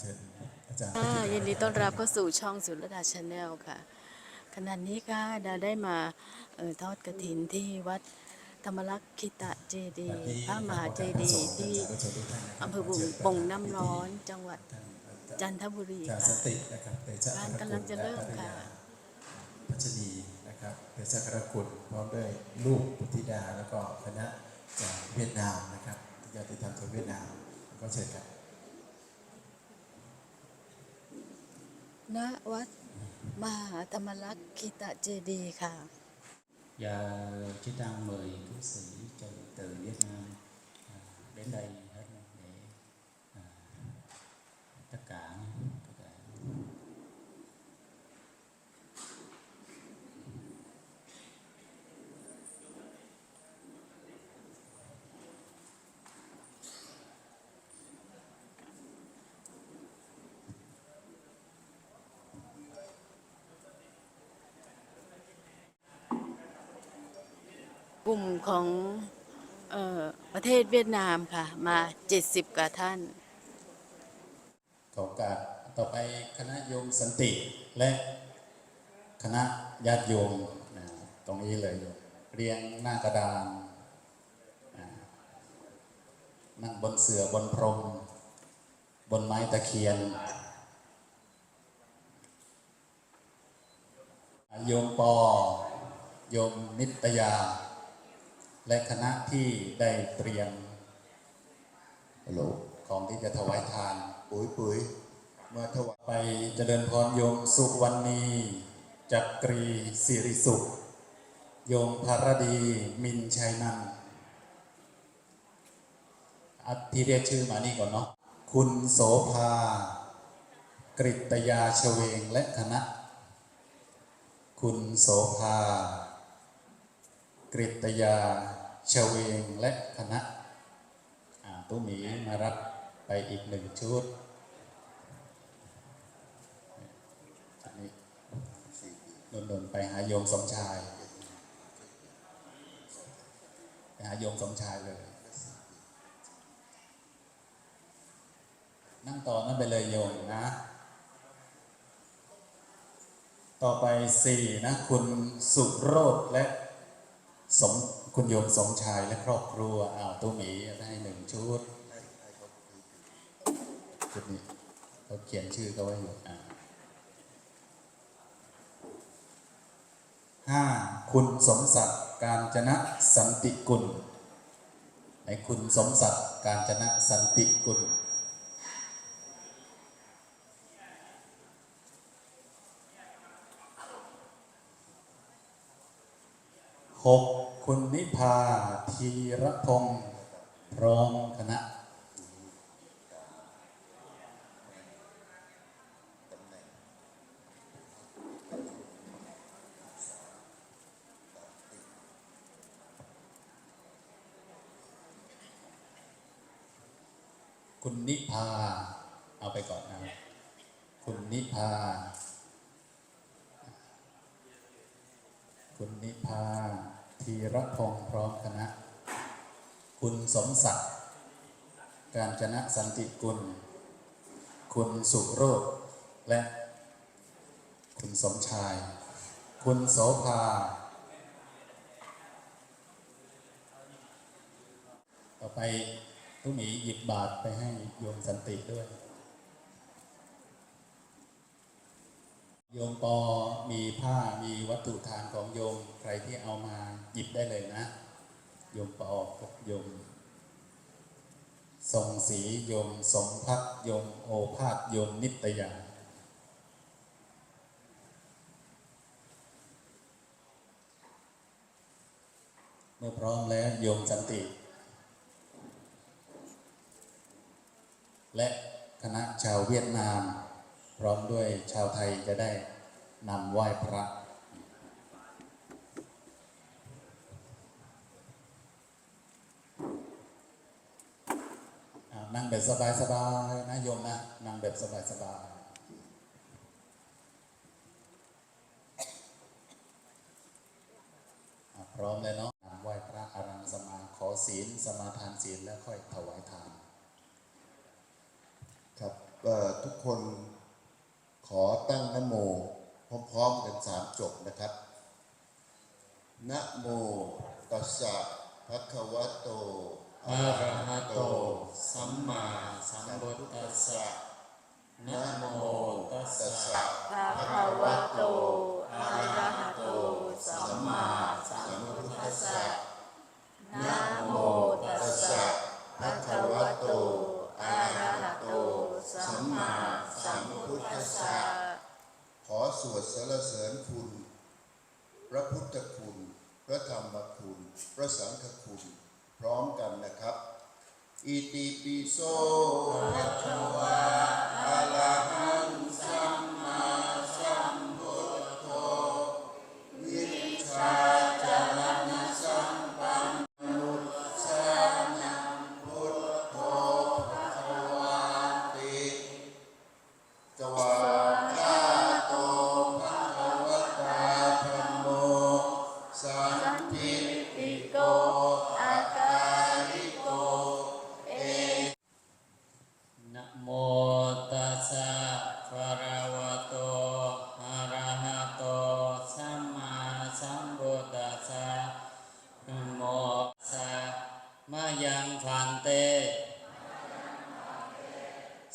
เชิญอาจารย์ค่ะยินดีต้อนรับเข้าสู่ช่องสุรดาชาแนลค่ะ ขณะนี้ค่ะดาได้มาเอ่อทอดกระถินที่วัดธรรมรักษ์คิตะเจดีย์พระมหาเจดีย์ที่อำเภอบุงปงน้ำร้อนจังหวัดจันทบุรีอาจารย์ค่ะสนตินะครับเตชะงานกำลังจะเริ่มค่ะพัชนีนะครับเตชะกรกุลพร้อมด้วยลูกพุทธิดาแล้วก็คณะจากเวียดนามนะครับญาติธรรมจากเวียดนามก็เชิญครับ ณวัดมหาธรรมลักษ์คิตะ j ดีค่ะ Và chúng ta mời cư sĩ từ, từ Việt Nam đến đây ลุ่มของออประเทศเวียดนามค่ะ มา 70 กว่าท่าน ขอกาต่อไปคณะโยมสันติและคณะญาติโยมนะตรงนี้เลยเรียงหน้ากระดานนะนั่งบนเสือบนพรม บนไม้ตะเคียนโยมปอโยมนิตยา และคณะที่ได้เตรียมของที่จะถวายทานปุ๋ยปุ๋ยเมื่อถวายไปเจริญพรโยมสุวรรณีจักรีสิริสุข โยมภารดีมินชัยนันท์อัที่เรียกชื่อมานี่ก่อนเนาะคุณโสภา กริตยาชเวงและคณะ คุณโสภา กริตยาชเวงและคณะตู้มีมารับไปอีกหนึ่งชุดอันนี้นนไปหาโยมสมชายไปหาโยมสมชายเลย นั่งต่อนั่นไปเลยโยมนะ ต่อไปสี่นะ คุณสุโรธและ สมคุณโยมสมชายและครอบครัวอ้าวตู้หมีได้หนึ่งชุดชุดนี้เขาเขียนชื่อเขาไว้อยู่อ่าห้าคุณสมศักดิ์การจนะสันติกุลไหนคุณสมศักดิ์การจนะสันติกุลหก คุณนิพาธีรพงศ์พร้อมคณะคุณนิพา เอาไปก่อนนะ คุณนิพา คุณนิพา ธีรพงศ์พร้อมคณะ คุณสมศักดิ์การจนะสันติกุล คุณสุโรธและ คุณสมชาย คุณโสภา ต่อไปตุ้หมีหยิบบาทไปให้โยมสันติด้วย โยมปอมีผ้ามีวัตถุทานของโยมใครที่เอามาหยิบได้เลยนะ โยมปอพกโยมทรงศรีโยมสมพักโยมโอภาสโยมนิตยาเมื่อพร้อมแล้วโยมสันติ และคณะชาวเวียดนาม พร้อมด้วยชาวไทยจะได้นำไหว้พระนั่งแบบสบายๆนะโยมนะ นั่งแบบสบายๆพร้อมแล้วเนาะนำไหว้พระอารังสมาขอศีลสมาทานศีลแล้วค่อยถวายทาน ครับทุกคน ขอตั้งนโมพร้อมๆกันสามจบนะครับนะโมตัสสะภะคะวะโตอะระหะโต สัมมาสัมพุทธัสสะนะโมตัสสะภะคะวะโต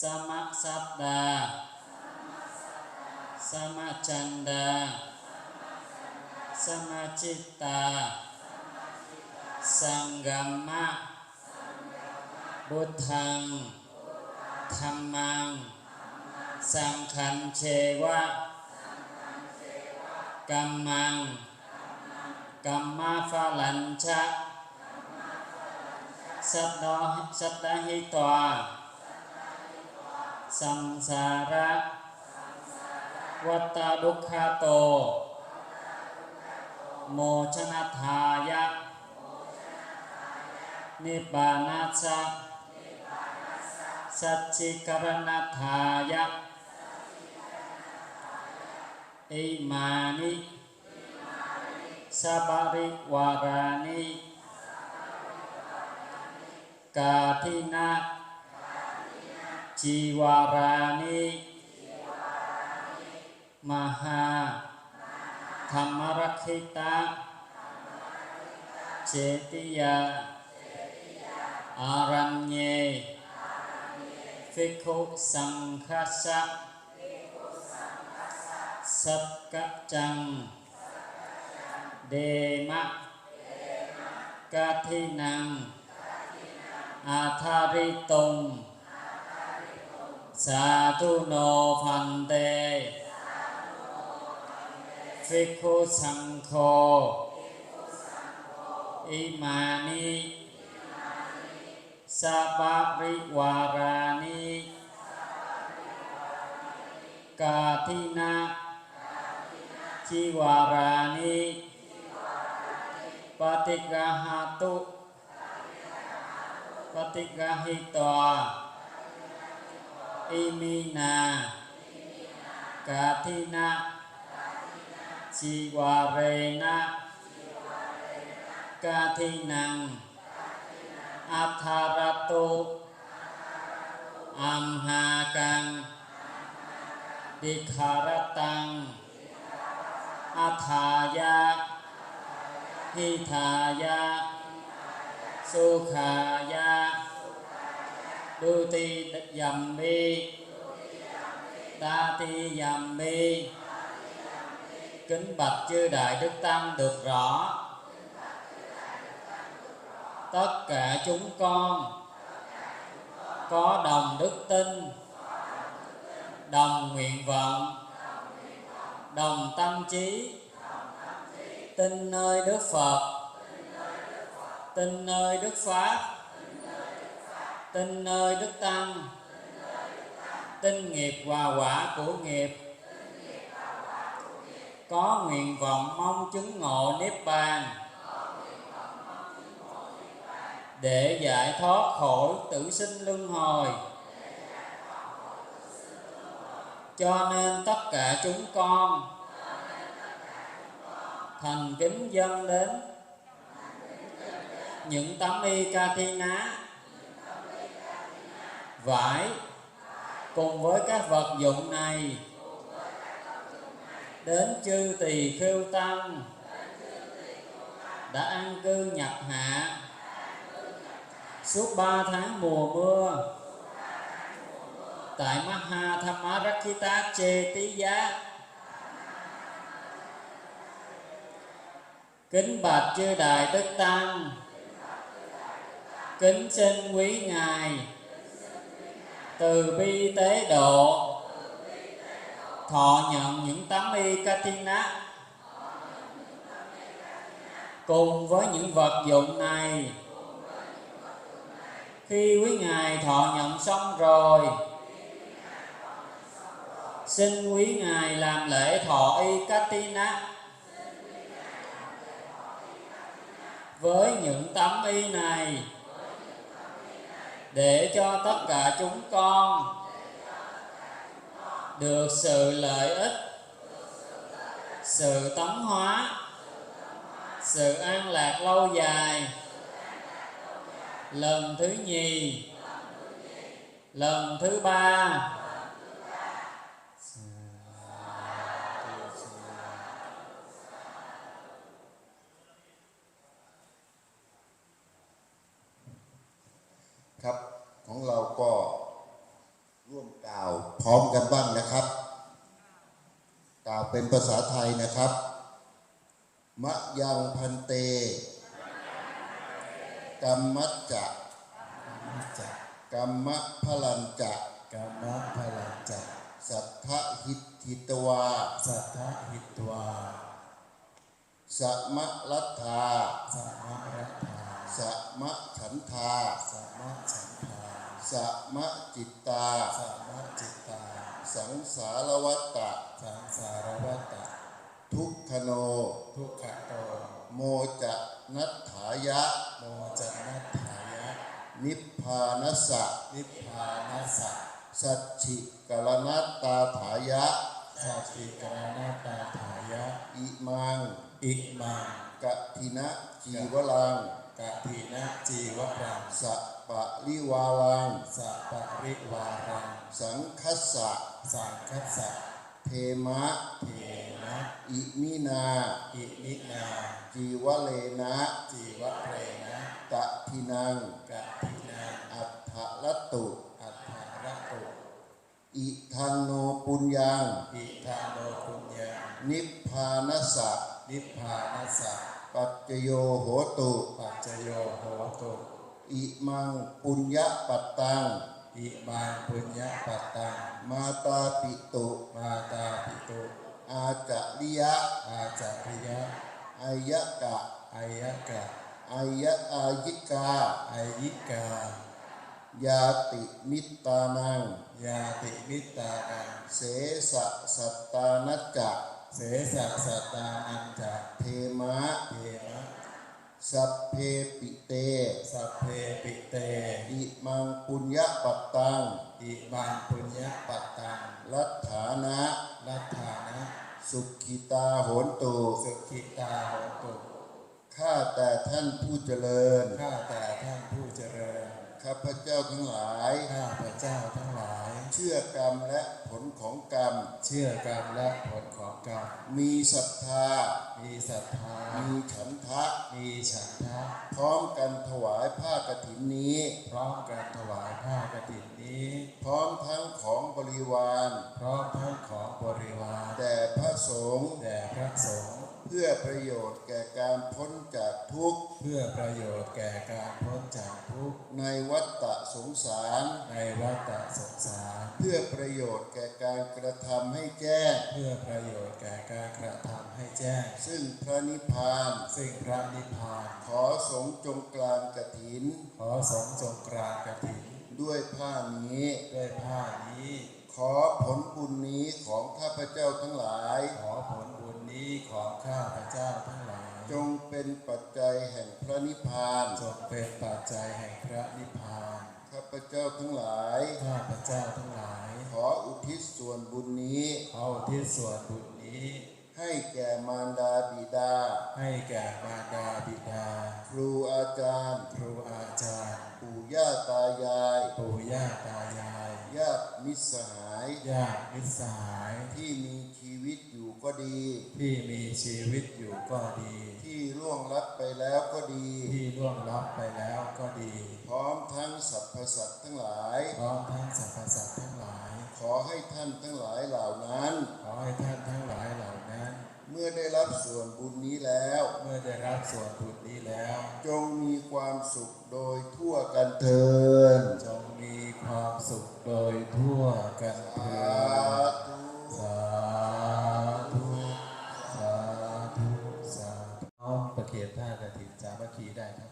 สมะสัปดาสมะจันดาสมะจิตตา สังกัมมะบุตทังธรรมัง สังขันเชวะกัมมังกัมมาฟาลัญชะสัตโนสัตตหิตวา สังสาระวัตตาดุขโต โมชนะทายะ นิบานัสสะสัจจิกรณทายะ อิมานิสับาริวารานิ กาทินา จีวารานิมหา ธรรมรักขิตาเจติยา อารัญเยภิกขุสังคัสสะสักกะจัง เดมะกะทินัง อาทาริตง สาธุโนพันเตภิกขุสังโฆอิมานิ สัปะริวารานิกาทินาจิวารานิปฏิกาหาตุปฏิกาหิตวา อิมินากาทินาจิวาเรนะกาทินังอัทารตุอัมหากังดิคารตังอัทายะหิทายะสุขายะ đu ti tích dầm bi. Ta ti dầm bi. Kính bạch chư đại đức tăng được rõ. Tất cả chúng con có đồng đức tin, đồng nguyện vọng, đồng tâm trí, tin nơi đức phật, tin nơi đức pháp tin nơi đức tăng. Tin nghiệp và quả của nghiệp. Có nguyện vọng mong chứng ngộ niết bàn. Để giải thoát khỏi tử sinh luân hồi. Cho nên tất cả chúng con thành kính dâng đến. Những tấm y ca thi ná vải cùng với các vật dụng này. Đến chư tỳ khưu tăng đã an cư nhập hạ. Suốt ba tháng mùa mưa, tại Maha Thammarakkhita Chê Tí Giá kính bạch chư đại đức tăng, kính xin quý ngài từ bi tế độ. Thọ nhận những tấm y katina cùng với những vật dụng này, khi quý ngài thọ nhận xong rồi, xin quý ngài làm lễ thọ y katina với những tấm y này để cho tất cả chúng con được sự lợi ích, sự tấn hóa, sự an lạc lâu dài. Lần thứ nhì, lần thứ ba พร้อมกันบ้างนะครับ กล่าวเป็นภาษาไทยนะครับ มะยังพันเตกรรมัจจะจักกรรมะพลันจะกรรมพลังจักสัทธหิตหิตวาสัทธหิตวาสมะรัตถาสมะรัตถาสมะฉันทาสมะฉันทา สมะจิตตาสมะจิตตา สังสารวัตตะ สังสารวัตตะ ทุกขโน ทุกขโต โมจะนัตถายะ โมจนัตถายะ นิพพานัสสะ นิพพานัสสะสัจฉิกรณัตตาถายะ สัจจิกรณาตาถายะ อิมังอิมังกะทินะจีวลังกะทินะจีวรังสะ ปะลิวาลัง สัปริวารัง สังคัสสะ สังคัสสะ เทมะ เทนะอิมินา อินินา จีวเลนะ จีวะเรนะกะทินังกะทินัง อัฏฐลตุ อัฏฐระตุ อิทังโนปุญญัง อิทาโนคุญญานิพพานัสสะ นิพพานัสสะ ปัจจโยโหตุ ปัจจโยโหตุ อิมังปุญญปัตตัง อิมังปุญญปัตตัง มาตาปิตุมาตาปิตุอาจาริยะอาจาริยะอายะกะอายะกะอายะอายิกาอายิกายาติมิตตานังยาติมิตานังเสสะสัตตานัจจะเสสักสัตตานันจะเทมะเทมะ สัพเพปิเต สัพเพปิเต อิมังปุญญปัตตัง อิมังปุญญปัตตัง ลัทธานะลัทธานะ สุขิตาโหนตุ สุขิตาโหตุ ข้าแต่ท่านผู้เจริญ ข้าแต่ท่านผู้เจริญ ข้าพเจ้าทั้งหลาย ข้าพระเจ้าทั้งหลาย เชื่อกรรมและผลของกรรม เชื่อกรรมและผลของกรรม มีศรัทธา มีศรัทธา มีฉันทะ มีฉันทะพร้อมกันถวายผ้ากฐินนี้ พร้อมกันถวายผ้ากฐินนี้ พร้อมทั้งของบริวาร พร้อมทั้งของบริวาร แด่พระสงฆ์แด่พระสงฆ์ พื่อประโยชน์แก่การพ้นจากทุกข์ เพื่อประโยชน์แก่การพ้นจากทุกข์ ในวัฏฏะสงสาร ในวัฏสงสาร เพื่อประโยชน์แก่การกระทำให้แจ้ง เพื่อประโยชน์แก่การกระทำให้แจ้ง ซึ่งพระนิพพาน ซึ่งพระนิพพาน ขอสงฆ์จงกลางกฐิน ขอสงฆ์จงกรานกฐิน ด้วยผ้านี้ ด้วยผ้านี้ ขอผลบุญนี้ของข้าพเจ้าทั้งหลาย ขอผลบุญ นี้ของข้าพระเจ้าทั้งหลายจงเป็นปัจจัยแห่งพระนิพพานจงเป็นปัจจัยแห่งพระนิพพานข้าพเจ้าทั้งหลาย ข้าพระเจ้าทั้งหลาย ขออุทิศส่วนบุญนี้เอาที่ส่วนบุญนี้ ให้แก่มารดาบิดา ให้แก่มารดาบิดา ครูอาจารย์ ครูอาจารย์ ปู่ย่าตายาย ปู่ย่าตายายล ญาติมิตรสหายญาติมิตรสหาย ที่มีชีวิตอยู่ก็ดี ที่มีชีวิตอยู่ก็ดี ที่ล่วงลับไปแล้วก็ดี ที่ล่วงลับไปแล้วก็ดี พร้อมทั้งสรรพสัตว์ทั้งหลาย พร้อมทั้งสรรพสัตว์ทั้งหลาย ขอให้ท่านทั้งหลายเหล่านั้น ขอให้ท่านทั้งหลายเหล่านั้น เมื่อได้รับส่วนบุญนี้แล้ว เมื่อได้รับส่วนบุญนี้แล้ว จงมีความสุขโดยทั่วกันเทินจงมีความสุขโดยทั่วกันเถิสาดธุสาธุสาธุสาธุน้อมประเคนท่ากฐินสามัคคีได้ครับ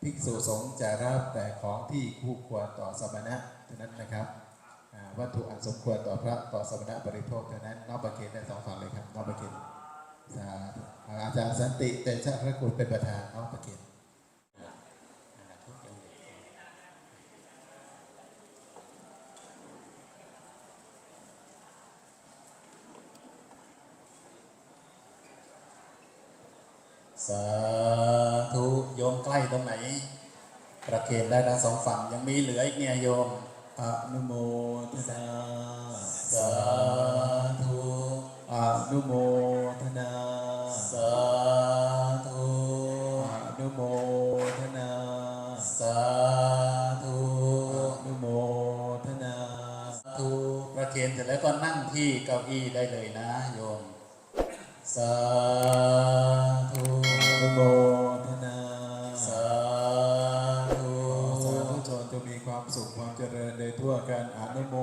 ภิกษุสงฆ์จะรับแต่ของที่คู่ควรต่อสมณะเท่านั้นนะครับอ่า วัตถุอันสมควรต่อพระต่อสมณะบริโภคเท่านั้นนอมประเคนได้สองฝั่งเลยครับนอมประเคนสาธุอาจารย์สันติเตชะพระคุณเป็นประธานนอมประเคนสาธุโยมใกล้ตรงไหน ประเคนได้ทั้งสองฝั่งยังมีเหลืออีกเนี่ยโยม อนุโมทนาสาธุอนุโมทนาสาธุอนุโมทนาสาธุอนุโมทนาสาธุประเคนเสร็จแล้วก็นั่งที่เก้าอี้ได้เลยนะโยมสาธุอนุโม ทั่วกันอนุโม